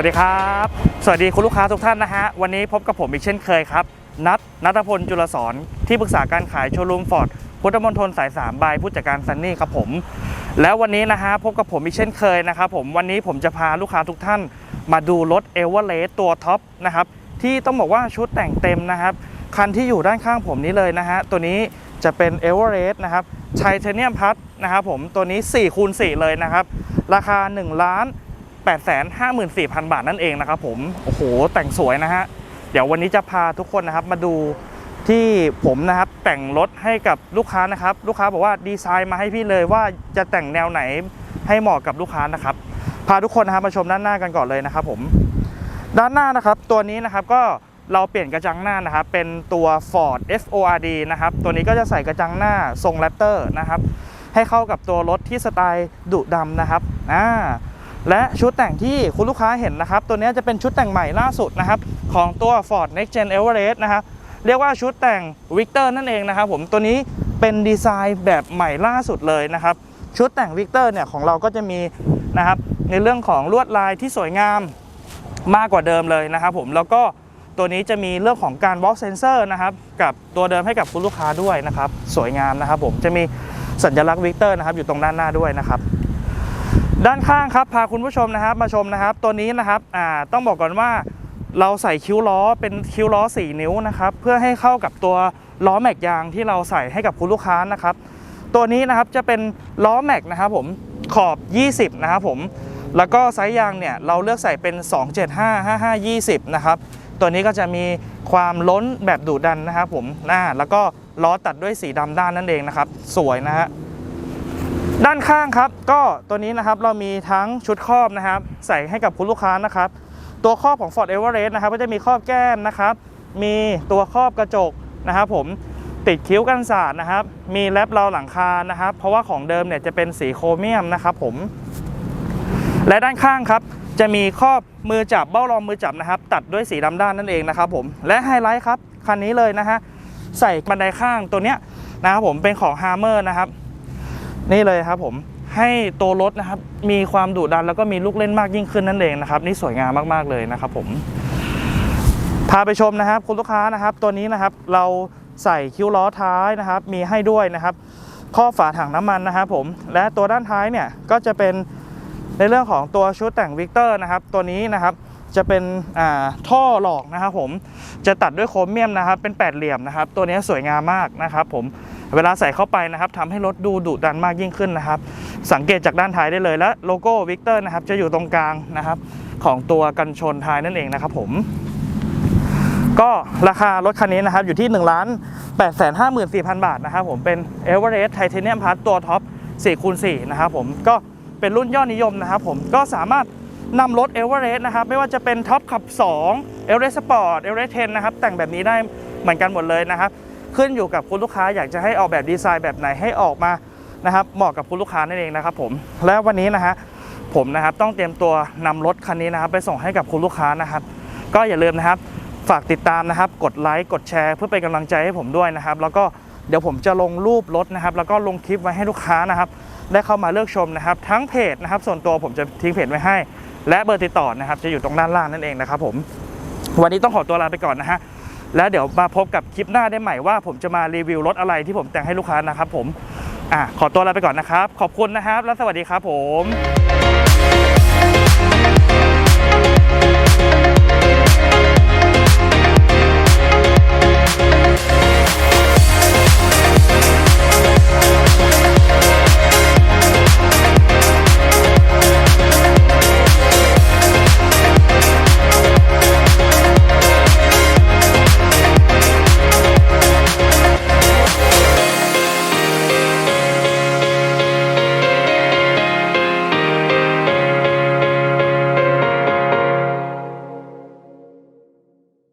วัสดีครับ สวัสดีคุณลูกค้าทุกท่านนะฮะ วันนี้พบกับผมอีกเช่นเคยครับ นัทนัทพลจุลสอนที่ปรึกษาการขายโชว์รูมฟอร์ดพุทธมณฑลสาย3บายผู้จัดการซันนี่ครับผม แล้ววันนี้นะฮะพบกับผมอีกเช่นเคยนะครับผมวันนี้ผมจะพาลูกค้าทุกท่านมาดูรถเอเวอเรสตัวท็อปนะครับที่ต้องบอกว่าชุดแต่งเต็มนะครับ คันที่อยู่ด้านข้างผมนี้เลยนะฮะตัวนี้จะเป็นเอเวอเรสต์นะครับไทเทเนียมพัทนะครับผมตัวนี้4คูณ4เลยนะครับราคา1ล้าน 854,000 บาทนั่นเองนะครับผม โอ้โห แต่งสวยนะฮะ เดี๋ยววันนี้จะพาทุกคนนะครับมาดูที่ผมนะครับแต่งรถให้กับลูกค้านะครับ ลูกค้าบอกว่าดีไซน์มาให้พี่เลยว่าจะแต่งแนวไหนให้เหมาะกับลูกค้านะครับ พาทุกคนนะครับมาชมด้านหน้ากันก่อนเลยนะครับผมด้านหน้านะครับตัวนี้นะครับก็เราเปลี่ยนกระจังหน้านะครับเป็นตัว Ford FORD นะครับตัวนี้ก็จะใส่กระจังหน้าทรงแรปเตอร์นะครับให้เข้ากับตัวรถที่สไตล์ดุดำนะครับอ่า และชุดแต่งที่คุณลูกค้าเห็นนะครับ ตัวนี้จะเป็นชุดแต่งใหม่ล่าสุดนะครับ ของตัว Ford Next Gen Everest นะครับ เรียกว่าชุดแต่ง Victor นั่นเองนะครับผมตัวนี้เป็นดีไซน์แบบใหม่ล่าสุดเลยนะครับ ชุดแต่ง Victor เนี่ยของเราก็จะมีนะครับ ในเรื่องของลวดลายที่สวยงามมากกว่าเดิมเลยนะครับผมแล้วก็ตัวนี้จะมีเรื่องของการ walk sensor นะครับ กับตัวเดิมให้กับคุณลูกค้าด้วยนะครับ สวยงามนะครับผมจะมีสัญลักษณ์วิกเตอร์นะครับอยู่ตรงด้านหน้าด้วยนะครับ ด้านข้างครับพาคุณผู้ชมนะครับมาชมนะครับ ตัวนี้นะครับอ่าต้องบอกก่อนว่าเราใส่คิ้วล้อเป็นคิ้วล้อ 4 นิ้วนะครับเพื่อให้เข้ากับตัวล้อแม็กยางที่เราใส่ให้กับคุณลูกค้านะครับ ตัวนี้นะครับจะเป็นล้อแม็กนะครับผมขอบ 20 นะครับผมแล้วก็ไซส์ยางเนี่ยเราเลือกใส่เป็น 275 55 20 นะครับตัวนี้ก็จะมีความล้นแบบดุดันนะครับผมหน้าแล้วก็ล้อตัดด้วยสีดำด้านนั่นเองนะครับ สวยนะฮะ ด้านข้างครับ ก็ตัวนี้นะครับเรามีทั้งชุดครอบนะครับ ใส่ให้กับคุณลูกค้านะครับ ตัวครอบของ Ford Everest นะครับ ก็จะมีครอบแก้มนะครับ มีตัวครอบกระจกนะครับ ผมติดคิ้วกันสาดนะครับ มีแรปราหลังคานะครับ เพราะว่าของเดิมเนี่ยจะเป็นสีโครเมียมนะครับ ผม และด้านข้างครับ จะมีครอบมือจับเบ้ารองมือจับนะครับ ตัดด้วยสีดำด้านนั่นเองนะครับ ผมและไฮไลท์ครับคันนี้เลยนะฮะใส่บันไดข้างตัวเนี้ยนะครับผมเป็นของ Hammer นะครับ นี่เลยครับผมให้ตัวรถนะครับมีความดุดันแล้วก็มีลูกเล่นมากยิ่งขึ้นนั่นเองนะครับนี่สวยงามมากๆเลยนะครับผมพาไปชมนะครับคุณลูกค้านะครับ ตัวนี้นะครับเราใส่คิ้วล้อท้ายนะครับ มีให้ด้วยนะครับ ข้อบฝาถังน้ำมันนะครับผมและตัวด้านท้ายเนี่ยก็จะเป็นในเรื่องของตัวชุดแต่งวิกเตอร์นะครับ ตัวนี้นะครับจะเป็นท่อหลอกนะครับผมจะตัดด้วยโครเมียมนะครับ เป็นแปดเหลี่ยมนะครับ ตัวนี้สวยงามมากนะครับผม เวลาใส่เข้าไปนะครับทำให้รถดูดุดันมากยิ่งขึ้นนะครับ สังเกตจากด้านท้ายได้เลยและโลโก้วิกเตอร์นะครับจะอยู่ตรงกลางนะครับ ของตัวกันชนท้ายนั่นเองนะครับผมก็ราคารถคันนี้นะครับอยู่ที่1นึ่งล้านแปดแสนห้าหมื่นสี่พันบาทนะครับผมเป็น e v e r e s t Titanium Plus ตัวท็อป4คูณ4นะครับผมก็เป็นรุ่นยอดนิยมนะครับผมก็สามารถนำรถ e v e r e s t นะครับไม่ว่าจะเป็นท็อปขับ 2 e v e r e s t Sport e v e r e s t 10 นะครับแต่งแบบนี้ได้เหมือนกันหมดเลยนะครับ ขึ้นอยู่กับคุณลูกค้าอยากจะให้ออกแบบดีไซน์แบบไหนให้ออกมานะครับเหมาะกับคุณลูกค้านั่นเองนะครับผมและวันนี้นะฮะผมนะครับต้องเตรียมตัวนำรถคันนี้นะครับ ไปส่งให้กับคุณลูกค้านะครับ ก็อย่าลืมนะครับ ฝากติดตามนะครับ กดไลค์กดแชร์เพื่อเป็นกำลังใจให้ผมด้วยนะครับ แล้วก็เดี๋ยวผมจะลงรูปรถนะครับ แล้วก็ลงคลิปไว้ให้ลูกค้านะครับ ได้เข้ามาเลือกชมนะครับ ทั้งเพจนะครับ ส่วนตัวผมจะทิ้งเพจไว้ให้ และเบอร์ติดต่อนะครับ จะอยู่ตรงด้านล่างนั่นเองนะครับ ผม วันนี้ต้องขอตัวลาไปก่อนนะฮะ แล้วเดี๋ยวมาพบกับคลิปหน้าได้ใหม่ว่า ผมจะมารีวิวรถอะไรที่ผมแต่งให้ลูกค้านะครับผมอะขอตัวลาไปก่อนนะครับ ขอบคุณนะครับ แล้วสวัสดีครับผม